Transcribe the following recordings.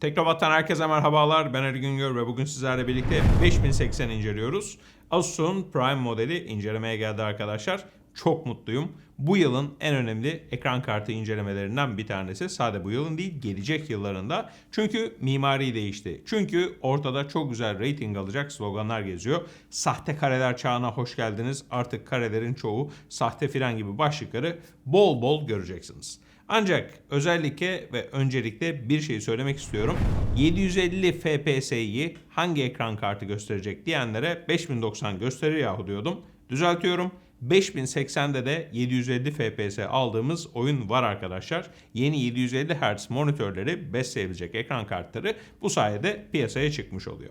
Teknovat'tan herkese merhabalar. Ben Ali Güngör ve bugün sizlerle birlikte 5080 inceliyoruz. Asus'un Prime modeli incelemeye geldi arkadaşlar. Çok mutluyum. Bu yılın en önemli ekran kartı incelemelerinden bir tanesi. Sadece bu yılın değil, gelecek yıllarında. Çünkü mimari değişti. Çünkü ortada çok güzel rating alacak sloganlar geziyor. Sahte kareler çağına hoş geldiniz. Artık karelerin çoğu sahte filan gibi başlıkları bol bol göreceksiniz. Ancak özellikle ve öncelikle bir şey söylemek istiyorum. 750 FPS'yi hangi ekran kartı gösterecek diyenlere 5090 gösterir yahu diyordum. Düzeltiyorum. 5080'de de 750 FPS aldığımız oyun var arkadaşlar. Yeni 750 Hz monitörleri besleyebilecek ekran kartları bu sayede piyasaya çıkmış oluyor.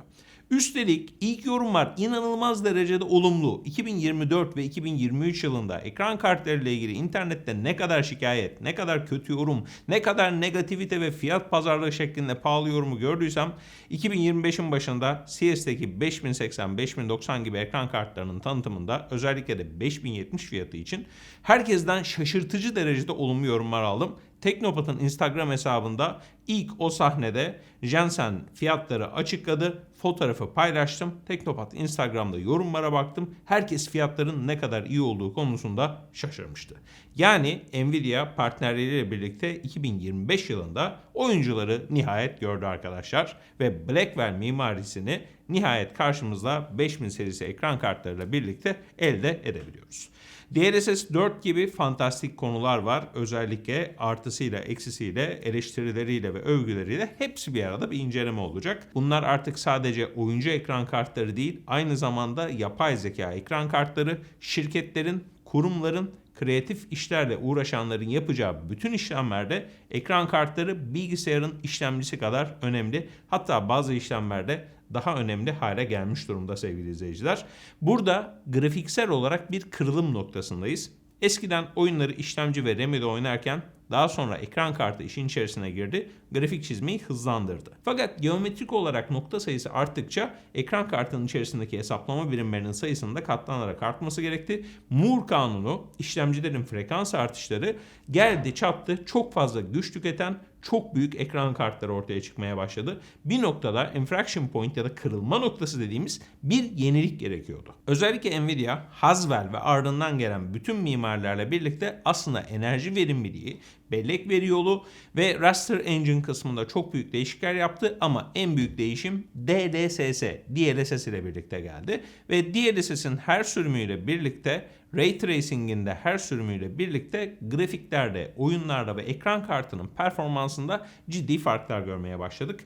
Üstelik ilk yorumlar inanılmaz derecede olumlu. 2024 ve 2023 yılında ekran kartlarıyla ilgili internette ne kadar şikayet, ne kadar kötü yorum, ne kadar negativite ve fiyat pazarlığı şeklinde pahalı yorumu gördüysem 2025'in başında CS'deki 5080-5090 gibi ekran kartlarının tanıtımında özellikle de 5070 fiyatı için herkesten şaşırtıcı derecede olumlu yorumlar aldım. Teknopat'ın Instagram hesabında ilk o sahnede Jensen fiyatları açıkladı. Fotoğrafı paylaştım. Teknopat Instagram'da yorumlara baktım. Herkes fiyatların ne kadar iyi olduğu konusunda şaşırmıştı. Yani Nvidia partnerleriyle birlikte 2025 yılında oyuncuları nihayet gördü arkadaşlar. Ve Blackwell mimarisini nihayet karşımızda 5000 serisi ekran kartlarıyla birlikte elde edebiliyoruz. DLSS 4 gibi fantastik konular var. Özellikle artısıyla, eksisiyle, eleştirileriyle ve övgüleriyle hepsi bir arada bir inceleme olacak. Bunlar artık sadece oyuncu ekran kartları değil, aynı zamanda yapay zeka ekran kartları, şirketlerin, kurumların kreatif işlerle uğraşanların yapacağı bütün işlemlerde ekran kartları bilgisayarın işlemcisi kadar önemli. Hatta bazı işlemlerde daha önemli hale gelmiş durumda sevgili izleyiciler. Burada grafiksel olarak bir kırılım noktasındayız. Eskiden oyunları işlemci ve RAM'de oynarken daha sonra ekran kartı işin içerisine girdi, grafik çizmeyi hızlandırdı. Fakat geometrik olarak nokta sayısı arttıkça ekran kartının içerisindeki hesaplama birimlerinin sayısının da katlanarak artması gerekti. Moore kanunu, işlemcilerin frekans artışları geldi çattı çok fazla güç tüketen çok büyük ekran kartları ortaya çıkmaya başladı. Bir noktada infraction point ya da kırılma noktası dediğimiz bir yenilik gerekiyordu. Özellikle Nvidia, Haswell ve ardından gelen bütün mimarlarla birlikte aslında enerji verimliliği, bellek veri yolu ve raster engine kısmında çok büyük değişiklikler yaptı ama en büyük değişim DLSS, DLSS ile birlikte geldi ve DLSS'in her sürümüyle birlikte Ray Tracing'in de her sürümüyle birlikte grafiklerde, oyunlarda ve ekran kartının performansında ciddi farklar görmeye başladık.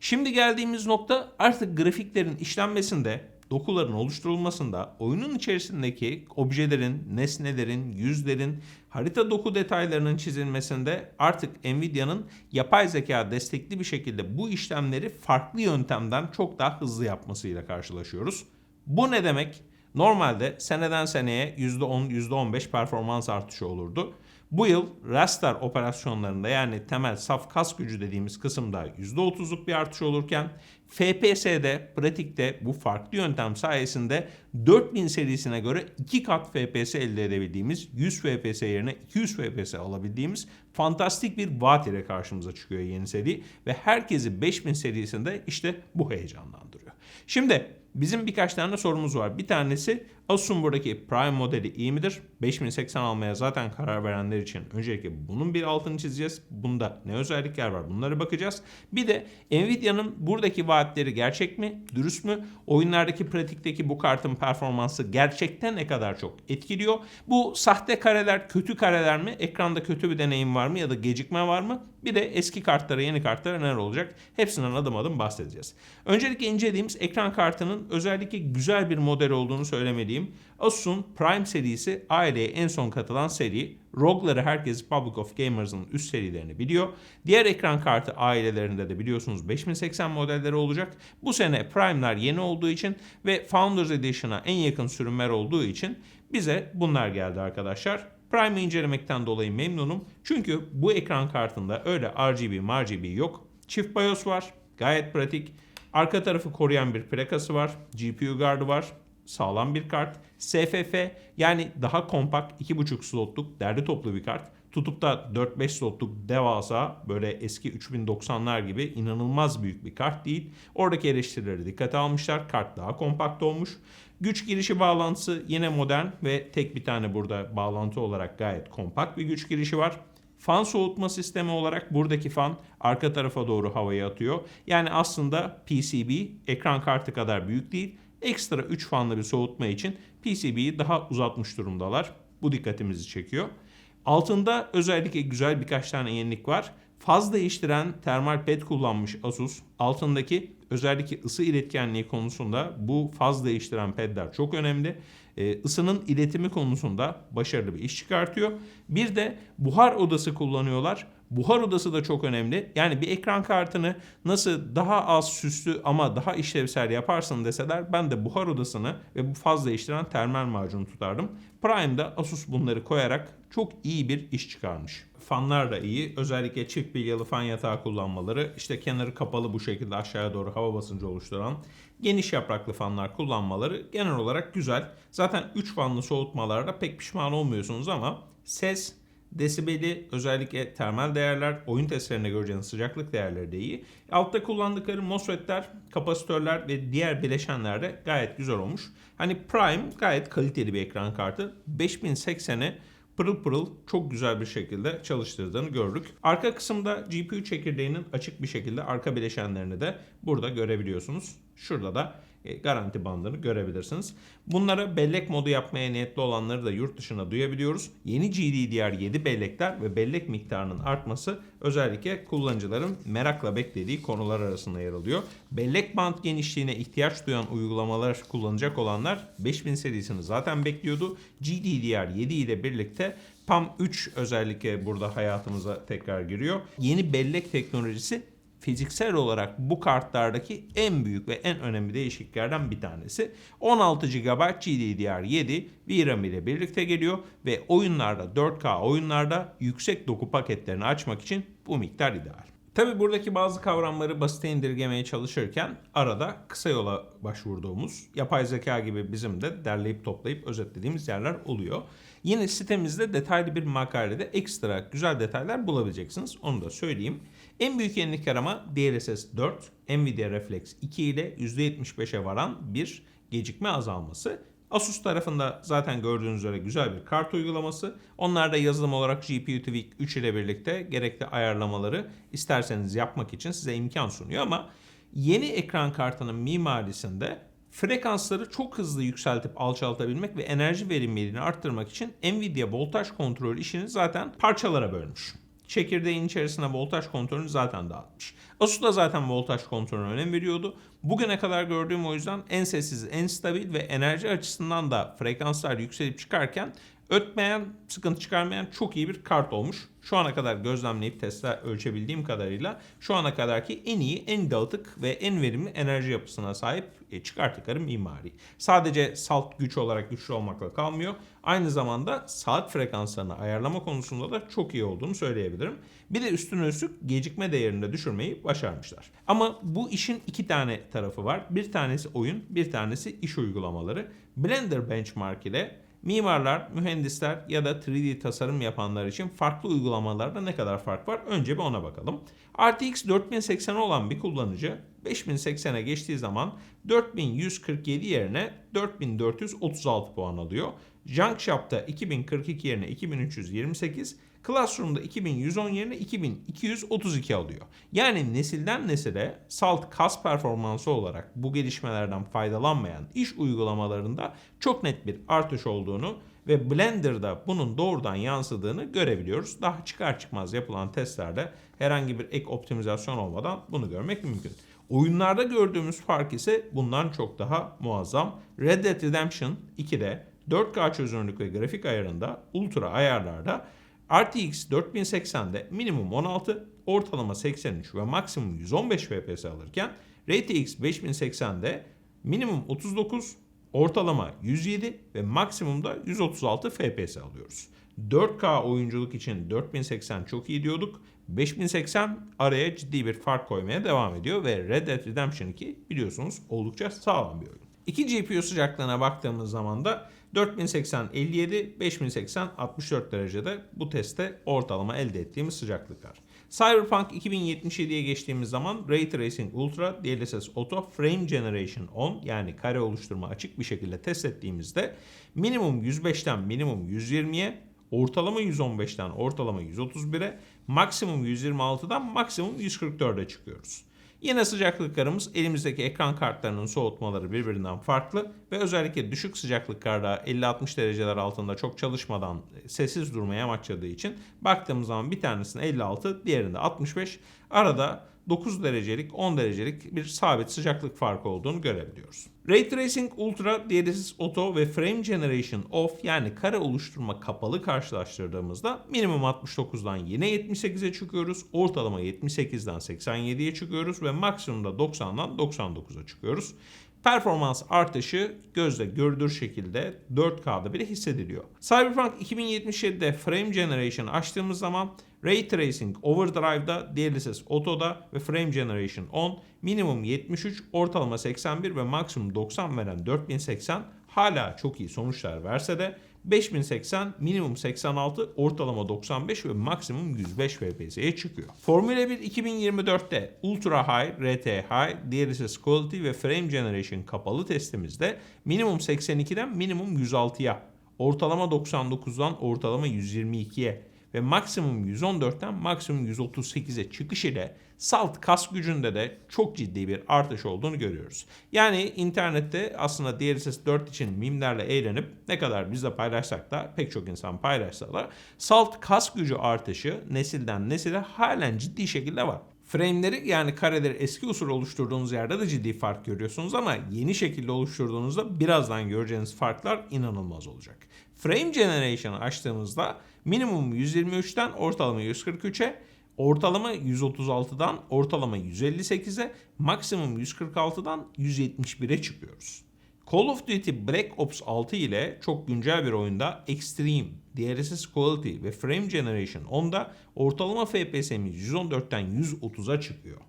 Şimdi geldiğimiz nokta artık grafiklerin işlenmesinde dokuların oluşturulmasında oyunun içerisindeki objelerin, nesnelerin, yüzlerin, harita doku detaylarının çizilmesinde artık Nvidia'nın yapay zeka destekli bir şekilde bu işlemleri farklı yöntemden çok daha hızlı yapmasıyla karşılaşıyoruz. Bu ne demek? Normalde seneden seneye %10, %15 performans artışı olurdu. Bu yıl raster operasyonlarında yani temel saf kas gücü dediğimiz kısımda %30'luk bir artış olurken FPS'de pratikte bu farklı yöntem sayesinde 4000 serisine göre 2 kat FPS elde edebildiğimiz 100 FPS yerine 200 FPS alabildiğimiz fantastik bir vaat ile karşımıza çıkıyor yeni seri ve herkesi 5000 serisinde işte bu heyecanlandırıyor. Şimdi bizim birkaç tane sorumuz var. Bir tanesi Asus'un buradaki Prime modeli iyi midir? 5080 almaya zaten karar verenler için öncelikle bunun bir altını çizeceğiz. Bunda ne özellikler var bunları bakacağız. Bir de Nvidia'nın buradaki vaatleri gerçek mi? Dürüst mü? Oyunlardaki pratikteki bu kartın performansı gerçekten ne kadar çok etkiliyor? Bu sahte kareler kötü kareler mi? Ekranda kötü bir deneyim var mı ya da gecikme var mı? Bir de eski kartlara yeni kartlara neler olacak? Hepsinden adım adım bahsedeceğiz. Öncelikle incelediğimiz ekran kartının özellikle güzel bir model olduğunu söylemeliyim. Asus'un Prime serisi aileye en son katılan seri. ROG'ları herkes Public of Gamers'ın üst serilerini biliyor. Diğer ekran kartı ailelerinde de biliyorsunuz 5080 modelleri olacak. Bu sene Prime'lar yeni olduğu için ve Founders Edition'a en yakın sürümler olduğu için bize bunlar geldi arkadaşlar. Prime'ı incelemekten dolayı memnunum. Çünkü bu ekran kartında öyle RGB, RGB yok. Çift BIOS var. Gayet pratik. Arka tarafı koruyan bir plakası var. GPU gardı var sağlam bir kart. SFF yani daha kompakt 2.5 slotluk derli toplu bir kart. Tutup da 4-5 slotluk devasa böyle eski 3090'lar gibi inanılmaz büyük bir kart değil. Oradaki eleştirileri dikkate almışlar. Kart daha kompakt olmuş. Güç girişi bağlantısı yine modern ve tek bir tane burada bağlantı olarak gayet kompakt bir güç girişi var. Fan soğutma sistemi olarak buradaki fan arka tarafa doğru havayı atıyor. Yani aslında PCB ekran kartı kadar büyük değil. Ekstra 3 fanlı bir soğutma için PCB'yi daha uzatmış durumdalar. Bu dikkatimizi çekiyor. Altında özellikle güzel birkaç tane yenilik var. Faz değiştiren termal ped kullanmış Asus. Altındaki özellikle ısı iletkenliği konusunda bu faz değiştiren pedler çok önemli. Ee, ısının iletimi konusunda başarılı bir iş çıkartıyor. Bir de buhar odası kullanıyorlar. Buhar odası da çok önemli. Yani bir ekran kartını nasıl daha az süslü ama daha işlevsel yaparsın deseler ben de buhar odasını ve bu faz değiştiren termal macunu tutardım. Prime'da Asus bunları koyarak çok iyi bir iş çıkarmış. Fanlar da iyi. Özellikle çift bilyalı fan yatağı kullanmaları, işte kenarı kapalı bu şekilde aşağıya doğru hava basıncı oluşturan geniş yapraklı fanlar kullanmaları genel olarak güzel. Zaten 3 fanlı soğutmalarda pek pişman olmuyorsunuz ama ses Desibeli özellikle termal değerler, oyun testlerinde göreceğiniz sıcaklık değerleri de iyi. Altta kullandıkları MOSFET'ler, kapasitörler ve diğer bileşenler de gayet güzel olmuş. Hani Prime gayet kaliteli bir ekran kartı. 5080'e pırıl pırıl çok güzel bir şekilde çalıştırdığını gördük. Arka kısımda GPU çekirdeğinin açık bir şekilde arka bileşenlerini de burada görebiliyorsunuz. Şurada da garanti bandını görebilirsiniz. Bunlara bellek modu yapmaya niyetli olanları da yurt dışına duyabiliyoruz. Yeni GDDR7 bellekler ve bellek miktarının artması özellikle kullanıcıların merakla beklediği konular arasında yer alıyor. Bellek band genişliğine ihtiyaç duyan uygulamalar kullanacak olanlar 5000 serisini zaten bekliyordu. GDDR7 ile birlikte PAM 3 özellikle burada hayatımıza tekrar giriyor. Yeni bellek teknolojisi fiziksel olarak bu kartlardaki en büyük ve en önemli değişikliklerden bir tanesi. 16 GB GDDR7 VRAM ile birlikte geliyor ve oyunlarda 4K oyunlarda yüksek doku paketlerini açmak için bu miktar ideal. Tabi buradaki bazı kavramları basite indirgemeye çalışırken arada kısa yola başvurduğumuz, yapay zeka gibi bizim de derleyip toplayıp özetlediğimiz yerler oluyor. Yine sitemizde detaylı bir makalede ekstra güzel detaylar bulabileceksiniz. Onu da söyleyeyim. En büyük yenilik arama DLSS 4, Nvidia Reflex 2 ile %75'e varan bir gecikme azalması. Asus tarafında zaten gördüğünüz üzere güzel bir kart uygulaması. Onlar da yazılım olarak GPU Tweak 3 ile birlikte gerekli ayarlamaları isterseniz yapmak için size imkan sunuyor ama yeni ekran kartının mimarisinde frekansları çok hızlı yükseltip alçaltabilmek ve enerji verimliliğini arttırmak için Nvidia voltaj kontrol işini zaten parçalara bölmüş. Çekirdeğin içerisine voltaj kontrolünü zaten dağıtmış. Asus da zaten voltaj kontrolüne önem veriyordu. Bugüne kadar gördüğüm o yüzden en sessiz, en stabil ve enerji açısından da frekanslar yükselip çıkarken ötmeyen, sıkıntı çıkarmayan çok iyi bir kart olmuş. Şu ana kadar gözlemleyip testler ölçebildiğim kadarıyla şu ana kadarki en iyi, en dağıtık ve en verimli enerji yapısına sahip e, çıkarttıkları mimari. Sadece salt güç olarak güçlü olmakla kalmıyor. Aynı zamanda saat frekanslarını ayarlama konusunda da çok iyi olduğunu söyleyebilirim. Bir de üstüne üstlük gecikme değerini de düşürmeyi başarmışlar. Ama bu işin iki tane tarafı var. Bir tanesi oyun, bir tanesi iş uygulamaları. Blender Benchmark ile Mimarlar, mühendisler ya da 3D tasarım yapanlar için farklı uygulamalarda ne kadar fark var? Önce bir ona bakalım. RTX 4080 olan bir kullanıcı 5080'e geçtiği zaman 4147 yerine 4436 puan alıyor. JunkShop'ta 2042 yerine 2328, Classroom'da 2110 yerine 2232 alıyor. Yani nesilden nesile salt kas performansı olarak bu gelişmelerden faydalanmayan iş uygulamalarında çok net bir artış olduğunu ve Blender'da bunun doğrudan yansıdığını görebiliyoruz. Daha çıkar çıkmaz yapılan testlerde herhangi bir ek optimizasyon olmadan bunu görmek mümkün. Oyunlarda gördüğümüz fark ise bundan çok daha muazzam. Red Dead Redemption 2'de 4K çözünürlük ve grafik ayarında ultra ayarlarda RTX 4080'de minimum 16, ortalama 83 ve maksimum 115 FPS alırken RTX 5080'de minimum 39, ortalama 107 ve maksimumda 136 FPS alıyoruz. 4K oyunculuk için 4080 çok iyi diyorduk. 5080 araya ciddi bir fark koymaya devam ediyor ve Red Dead Redemption 2 biliyorsunuz oldukça sağlam bir oyun. İki GPU sıcaklığına baktığımız zaman da 4080 57, 5080 64 derecede bu testte ortalama elde ettiğimiz sıcaklıklar. Cyberpunk 2077'ye geçtiğimiz zaman Ray Tracing Ultra, DLSS Auto, Frame Generation 10 yani kare oluşturma açık bir şekilde test ettiğimizde minimum 105'ten minimum 120'ye, ortalama 115'ten ortalama 131'e, maksimum 126'dan maksimum 144'e çıkıyoruz. Yine sıcaklıklarımız elimizdeki ekran kartlarının soğutmaları birbirinden farklı ve özellikle düşük sıcaklıklarda 50-60 dereceler altında çok çalışmadan sessiz durmaya amaçladığı için baktığımız zaman bir tanesinde 56, diğerinde 65. Arada 9 derecelik 10 derecelik bir sabit sıcaklık farkı olduğunu görebiliyoruz. Ray Tracing Ultra, DLSS Auto ve Frame Generation Off yani kare oluşturma kapalı karşılaştırdığımızda minimum 69'dan yine 78'e çıkıyoruz. Ortalama 78'den 87'ye çıkıyoruz ve maksimumda 90'dan 99'a çıkıyoruz. Performans artışı gözle görülür şekilde 4K'da bile hissediliyor. Cyberpunk 2077'de Frame Generation açtığımız zaman Ray Tracing Overdrive'da, DLSS Auto'da ve Frame Generation 10 minimum 73, ortalama 81 ve maksimum 90 veren 4080 hala çok iyi sonuçlar verse de 5080 minimum 86, ortalama 95 ve maksimum 105 FPS'ye çıkıyor. Formula 1 2024'te Ultra High, RT High, DLSS Quality ve Frame Generation kapalı testimizde minimum 82'den minimum 106'ya, ortalama 99'dan ortalama 122'ye ve maksimum 114'ten maksimum 138'e çıkış ile salt kas gücünde de çok ciddi bir artış olduğunu görüyoruz. Yani internette aslında DLSS 4 için mimlerle eğlenip ne kadar biz de paylaşsak da pek çok insan paylaşsa da salt kas gücü artışı nesilden nesile halen ciddi şekilde var. Frame'leri yani kareleri eski usul oluşturduğunuz yerde de ciddi fark görüyorsunuz ama yeni şekilde oluşturduğunuzda birazdan göreceğiniz farklar inanılmaz olacak. Frame Generation'ı açtığımızda minimum 123'ten ortalama 143'e, ortalama 136'dan ortalama 158'e, maksimum 146'dan 171'e çıkıyoruz. Call of Duty Black Ops 6 ile çok güncel bir oyunda Extreme, DLSS Quality ve Frame Generation 10'da ortalama FPS'miz 114'ten 130'a çıkıyor.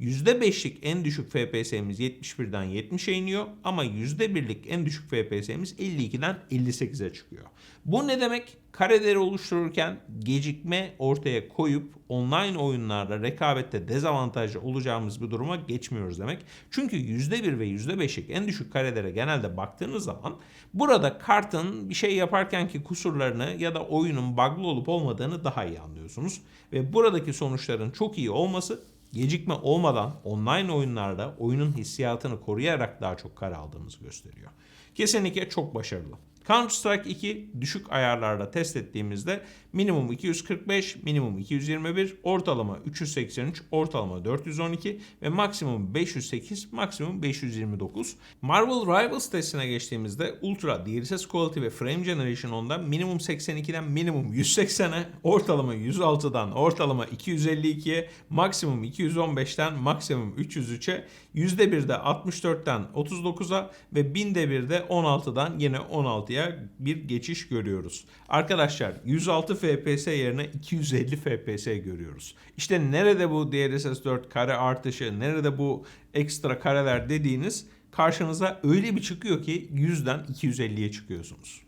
%5'lik en düşük FPS'miz 71'den 70'e iniyor ama %1'lik en düşük FPS'miz 52'den 58'e çıkıyor. Bu ne demek? Kareleri oluştururken gecikme ortaya koyup online oyunlarda rekabette dezavantajlı olacağımız bir duruma geçmiyoruz demek. Çünkü %1 ve %5'lik en düşük karelere genelde baktığınız zaman burada kartın bir şey yaparken ki kusurlarını ya da oyunun bug'lı olup olmadığını daha iyi anlıyorsunuz. Ve buradaki sonuçların çok iyi olması gecikme olmadan online oyunlarda oyunun hissiyatını koruyarak daha çok kare aldığımızı gösteriyor. Kesinlikle çok başarılı. Counter Strike 2 düşük ayarlarda test ettiğimizde minimum 245, minimum 221, ortalama 383, ortalama 412 ve maksimum 508, maksimum 529. Marvel Rivals testine geçtiğimizde Ultra, DLSS Quality ve Frame Generation 10'da minimum 82'den minimum 180'e, ortalama 106'dan ortalama 252'ye, maksimum 215'ten maksimum 303'e, %1'de 64'ten 39'a ve 1000'de 1'de 16'dan yine 16'ya bir geçiş görüyoruz. Arkadaşlar 106 FPS yerine 250 FPS görüyoruz. İşte nerede bu DLSS 4 kare artışı, nerede bu ekstra kareler dediğiniz karşınıza öyle bir çıkıyor ki 100'den 250'ye çıkıyorsunuz.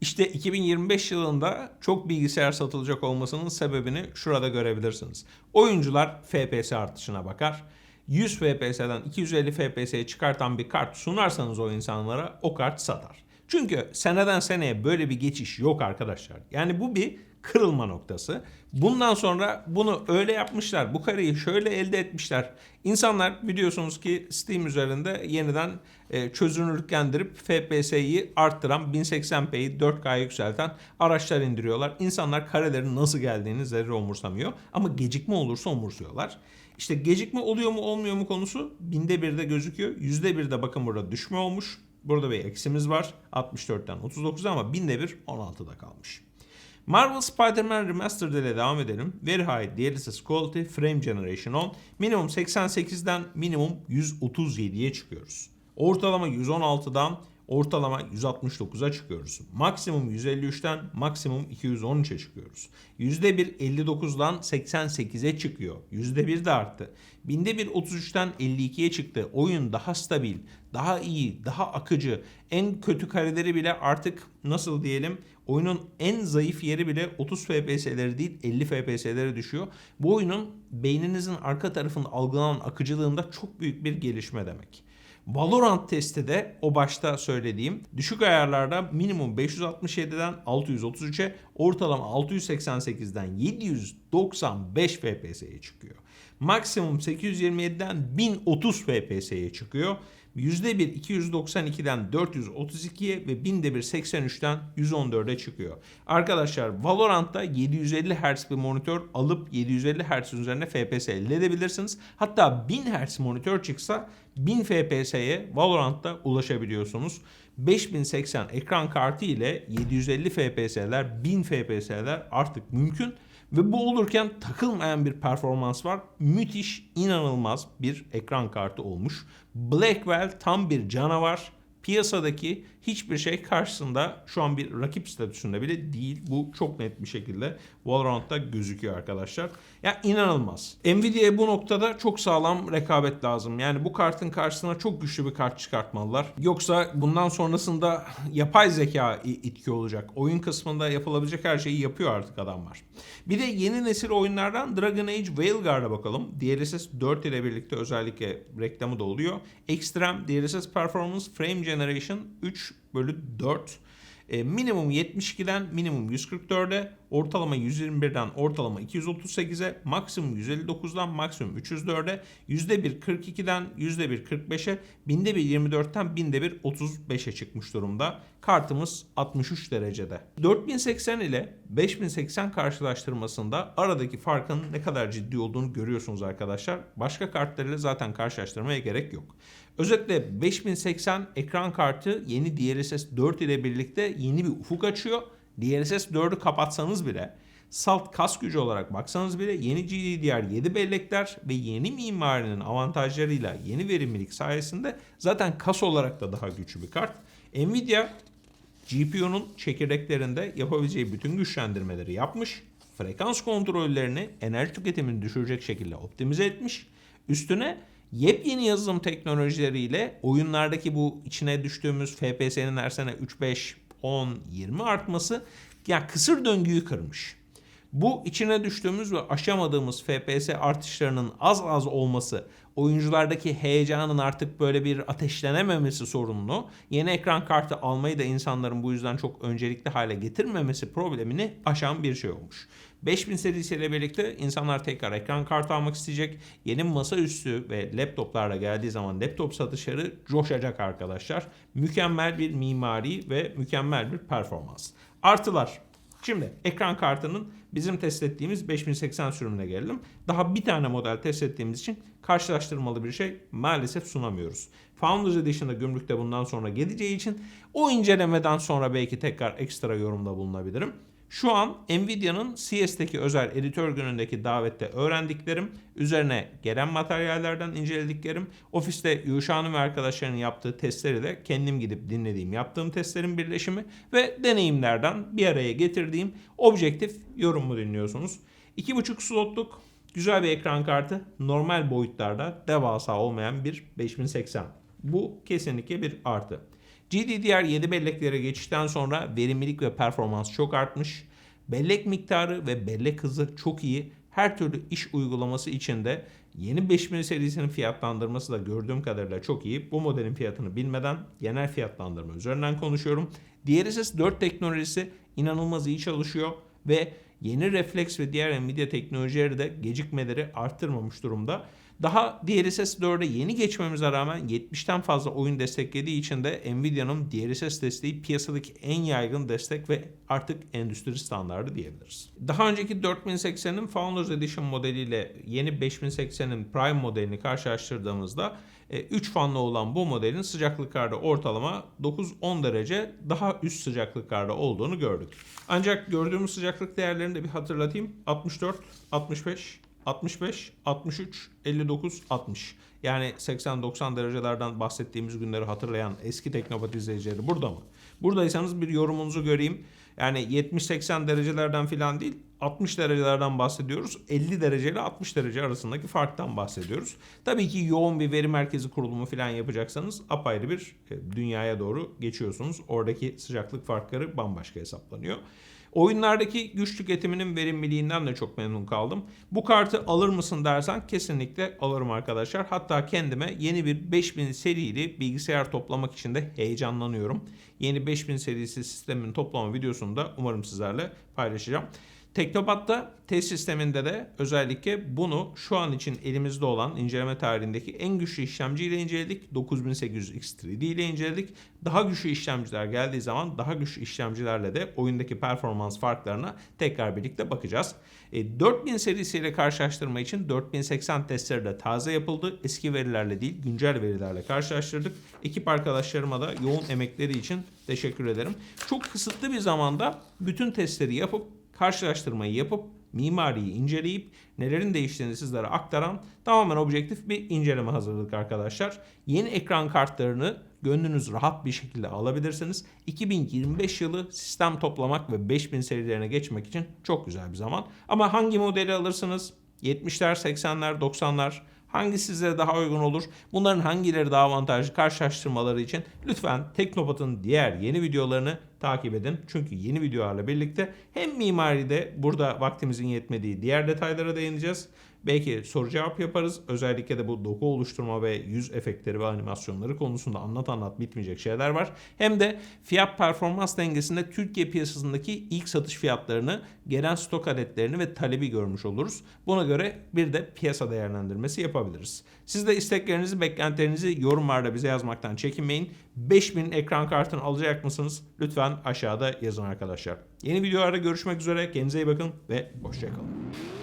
İşte 2025 yılında çok bilgisayar satılacak olmasının sebebini şurada görebilirsiniz. Oyuncular FPS artışına bakar. 100 FPS'den 250 FPS'ye çıkartan bir kart sunarsanız o insanlara o kart satar. Çünkü seneden seneye böyle bir geçiş yok arkadaşlar. Yani bu bir kırılma noktası. Bundan sonra bunu öyle yapmışlar. Bu kareyi şöyle elde etmişler. İnsanlar biliyorsunuz ki Steam üzerinde yeniden e, çözünürlüklendirip FPS'yi arttıran 1080p'yi 4K'ya yükselten araçlar indiriyorlar. İnsanlar karelerin nasıl geldiğini zerre umursamıyor. Ama gecikme olursa umursuyorlar. İşte gecikme oluyor mu olmuyor mu konusu binde birde gözüküyor. Yüzde birde bakın burada düşme olmuş. Burada bir eksimiz var. 64'ten 39'a ama binde bir 16'da kalmış. Marvel Spider-Man Remastered ile devam edelim. Very High DLSS Quality Frame Generation 10. Minimum 88'den minimum 137'ye çıkıyoruz. Ortalama 116'dan ortalama 169'a çıkıyoruz. Maksimum 153'ten maksimum 213'e çıkıyoruz. %1 59'dan 88'e çıkıyor. %1 de arttı. Binde bir 33'ten 52'ye çıktı. Oyun daha stabil, daha iyi, daha akıcı. En kötü kareleri bile artık nasıl diyelim oyunun en zayıf yeri bile 30 FPS'leri değil 50 FPS'lere düşüyor. Bu oyunun beyninizin arka tarafında algılanan akıcılığında çok büyük bir gelişme demek. Valorant testi de o başta söylediğim düşük ayarlarda minimum 567'den 633'e ortalama 688'den 795 FPS'ye çıkıyor. Maksimum 827'den 1030 FPS'ye çıkıyor. %1 292'den 432'ye ve binde bir 83'ten 114'e çıkıyor. Arkadaşlar Valorant'ta 750 Hz bir monitör alıp 750 Hz üzerine FPS elde edebilirsiniz. Hatta 1000 Hz monitör çıksa 1000 FPS'ye Valorant'ta ulaşabiliyorsunuz. 5080 ekran kartı ile 750 FPS'ler, 1000 FPS'ler artık mümkün. Ve bu olurken takılmayan bir performans var. Müthiş, inanılmaz bir ekran kartı olmuş. Blackwell tam bir canavar. Piyasadaki hiçbir şey karşısında şu an bir rakip statüsünde bile değil. Bu çok net bir şekilde Valorant'ta gözüküyor arkadaşlar. Ya inanılmaz. Nvidia'ya bu noktada çok sağlam rekabet lazım. Yani bu kartın karşısına çok güçlü bir kart çıkartmalılar. Yoksa bundan sonrasında yapay zeka itki olacak. Oyun kısmında yapılabilecek her şeyi yapıyor artık adamlar. Bir de yeni nesil oyunlardan Dragon Age Veilguard'a bakalım. DLSS 4 ile birlikte özellikle reklamı da oluyor. Extreme DLSS Performance Frame Generation 3 bölü 4. E, minimum 72'den minimum 144'e, ortalama 121'den ortalama 238'e, maksimum 159'dan maksimum 304'e, %1 42'den %1 45'e, binde bir 24'ten binde bir 35'e çıkmış durumda. Kartımız 63 derecede. 4080 ile 5080 karşılaştırmasında aradaki farkın ne kadar ciddi olduğunu görüyorsunuz arkadaşlar. Başka kartlarıyla zaten karşılaştırmaya gerek yok. Özetle 5080 ekran kartı yeni DLSS 4 ile birlikte yeni bir ufuk açıyor. DLSS 4'ü kapatsanız bile salt kas gücü olarak baksanız bile yeni GDDR7 bellekler ve yeni mimarinin avantajlarıyla yeni verimlilik sayesinde zaten kas olarak da daha güçlü bir kart. Nvidia GPU'nun çekirdeklerinde yapabileceği bütün güçlendirmeleri yapmış. Frekans kontrollerini enerji tüketimini düşürecek şekilde optimize etmiş. Üstüne yepyeni yazılım teknolojileriyle oyunlardaki bu içine düştüğümüz FPS'nin her sene 3, 5, 10, 20 artması yani kısır döngüyü kırmış. Bu içine düştüğümüz ve aşamadığımız FPS artışlarının az az olması, oyunculardaki heyecanın artık böyle bir ateşlenememesi sorununu, yeni ekran kartı almayı da insanların bu yüzden çok öncelikli hale getirmemesi problemini aşan bir şey olmuş. 5000 serisiyle birlikte insanlar tekrar ekran kartı almak isteyecek. Yeni masaüstü ve laptoplarla geldiği zaman laptop satışları coşacak arkadaşlar. Mükemmel bir mimari ve mükemmel bir performans. Artılar. Şimdi ekran kartının bizim test ettiğimiz 5080 sürümüne gelelim. Daha bir tane model test ettiğimiz için karşılaştırmalı bir şey maalesef sunamıyoruz. Founders Edition'da gümrükte bundan sonra geleceği için o incelemeden sonra belki tekrar ekstra yorumda bulunabilirim. Şu an Nvidia'nın CS'teki özel editör günündeki davette öğrendiklerim, üzerine gelen materyallerden incelediklerim, ofiste Yuşan'ın ve arkadaşlarının yaptığı testleri de kendim gidip dinlediğim, yaptığım testlerin birleşimi ve deneyimlerden bir araya getirdiğim objektif yorumu dinliyorsunuz. 2.5 slotluk güzel bir ekran kartı, normal boyutlarda devasa olmayan bir 5080. Bu kesinlikle bir artı. GDDR7 belleklere geçişten sonra verimlilik ve performans çok artmış. Bellek miktarı ve bellek hızı çok iyi. Her türlü iş uygulaması için de yeni 5000 serisinin fiyatlandırması da gördüğüm kadarıyla çok iyi. Bu modelin fiyatını bilmeden genel fiyatlandırma üzerinden konuşuyorum. DLSS 4 teknolojisi inanılmaz iyi çalışıyor ve yeni refleks ve diğer Nvidia teknolojileri de gecikmeleri arttırmamış durumda. Daha DLSS 4'e yeni geçmemize rağmen 70'ten fazla oyun desteklediği için de Nvidia'nın DLSS desteği piyasadaki en yaygın destek ve artık endüstri standardı diyebiliriz. Daha önceki 4080'in Founders Edition modeliyle yeni 5080'in Prime modelini karşılaştırdığımızda 3 e, fanlı olan bu modelin sıcaklıklarda ortalama 9-10 derece daha üst sıcaklıklarda olduğunu gördük. Ancak gördüğümüz sıcaklık değerlerini de bir hatırlatayım. 64, 65, 65, 63, 59, 60. Yani 80-90 derecelerden bahsettiğimiz günleri hatırlayan eski Teknopat izleyicileri burada mı? Buradaysanız bir yorumunuzu göreyim. Yani 70-80 derecelerden falan değil 60 derecelerden bahsediyoruz. 50 derece ile 60 derece arasındaki farktan bahsediyoruz. Tabii ki yoğun bir veri merkezi kurulumu falan yapacaksanız apayrı bir e, dünyaya doğru geçiyorsunuz. Oradaki sıcaklık farkları bambaşka hesaplanıyor. Oyunlardaki güç tüketiminin verimliliğinden de çok memnun kaldım. Bu kartı alır mısın dersen kesinlikle alırım arkadaşlar. Hatta kendime yeni bir 5000 serili bilgisayar toplamak için de heyecanlanıyorum. Yeni 5000 serisi sistemin toplama videosunu da umarım sizlerle paylaşacağım. Teknopat'ta test sisteminde de özellikle bunu şu an için elimizde olan inceleme tarihindeki en güçlü işlemciyle inceledik. 9800 X3D ile inceledik. Daha güçlü işlemciler geldiği zaman daha güçlü işlemcilerle de oyundaki performans farklarına tekrar birlikte bakacağız. E, 4000 serisiyle karşılaştırma için 4080 testleri de taze yapıldı. Eski verilerle değil güncel verilerle karşılaştırdık. Ekip arkadaşlarıma da yoğun emekleri için teşekkür ederim. Çok kısıtlı bir zamanda bütün testleri yapıp karşılaştırmayı yapıp mimariyi inceleyip nelerin değiştiğini sizlere aktaran tamamen objektif bir inceleme hazırladık arkadaşlar. Yeni ekran kartlarını gönlünüz rahat bir şekilde alabilirsiniz. 2025 yılı sistem toplamak ve 5000 serilerine geçmek için çok güzel bir zaman. Ama hangi modeli alırsınız? 70'ler, 80'ler, 90'lar Hangi sizlere daha uygun olur? Bunların hangileri daha avantajlı karşılaştırmaları için lütfen Teknopat'ın diğer yeni videolarını takip edin. Çünkü yeni videolarla birlikte hem mimaride burada vaktimizin yetmediği diğer detaylara değineceğiz. Belki soru cevap yaparız. Özellikle de bu doku oluşturma ve yüz efektleri ve animasyonları konusunda anlat anlat bitmeyecek şeyler var. Hem de fiyat performans dengesinde Türkiye piyasasındaki ilk satış fiyatlarını, gelen stok adetlerini ve talebi görmüş oluruz. Buna göre bir de piyasa değerlendirmesi yapabiliriz. Siz de isteklerinizi, beklentilerinizi yorumlarda bize yazmaktan çekinmeyin. 5000 ekran kartını alacak mısınız? Lütfen aşağıda yazın arkadaşlar. Yeni videolarda görüşmek üzere. Kendinize iyi bakın ve hoşçakalın.